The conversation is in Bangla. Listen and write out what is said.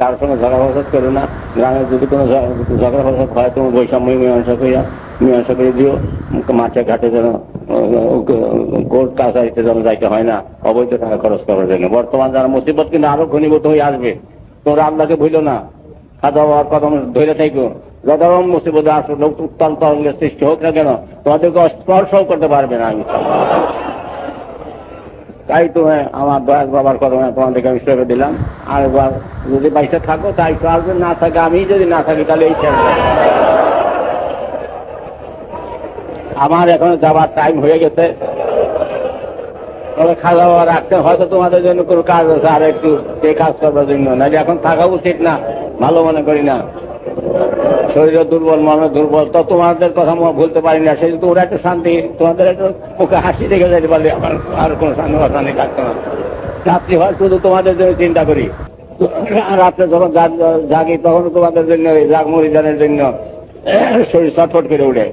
কারোর সঙ্গে ঝগড়া ফসাদ করো না। গ্রামে যদি কোনো ঝগড়া ফসাদ হয়, তুমি বৈষম্য মীমাংসা করিয়া, মীমাংসা করে দিও। মাঠে, ঘাটে যেন কোর্ট কাছারিতে যেন যাইতে হয় না। অবৈধ টাকা খরচ করার জন্য। বর্তমান যারা মুসিবত কিন্তু আরও ঘনীভূত হয়ে আসবে। তোমরা আল্লাহকে ভুল না। খাওয়া দাওয়ার কদম ধরে থাকো। যত মুসিবত আসলে উত্তাল তরঙ্গের সৃষ্টি হোক না কেন, তোমাদেরকে স্পর্শও করতে পারবে না আমি। তাই তো হ্যাঁ, আমার দয়াল বাবার কদমে তোমাদেরকে আমি সেবে দিলাম। আর একবার যদি বাইসে থাকো তাই তো আসবে না থাকে আমি যদি না থাকি তাহলে এই আমার এখন যাবার টাইম হয়ে গেছে। তবে খাওয়া দাওয়া রাখতে হয়তো তোমাদের জন্য কোনো কাজ আছে আর একটু সেই কাজ করবার জন্য। না এখন থাকা উচিত না ভালো মনে করি না। শরীরে দুর্বল মনে দুর্বল। তো তোমাদের কথা ভুলতে পারি না। সেই ওরা একটু শান্তি, তোমাদের একটু মুখে হাসি দেখে যেতে পারলে আমার আর কোনো শান্তি অশান্তি থাকতো না। রাত্রি হয়, শুধু তোমাদের জন্য চিন্তা করি। রাত্রে যখন জাগি তখন তোমাদের জন্য ওই জাগ মরিজানের জন্য শরীর ছটফট করে উঠে।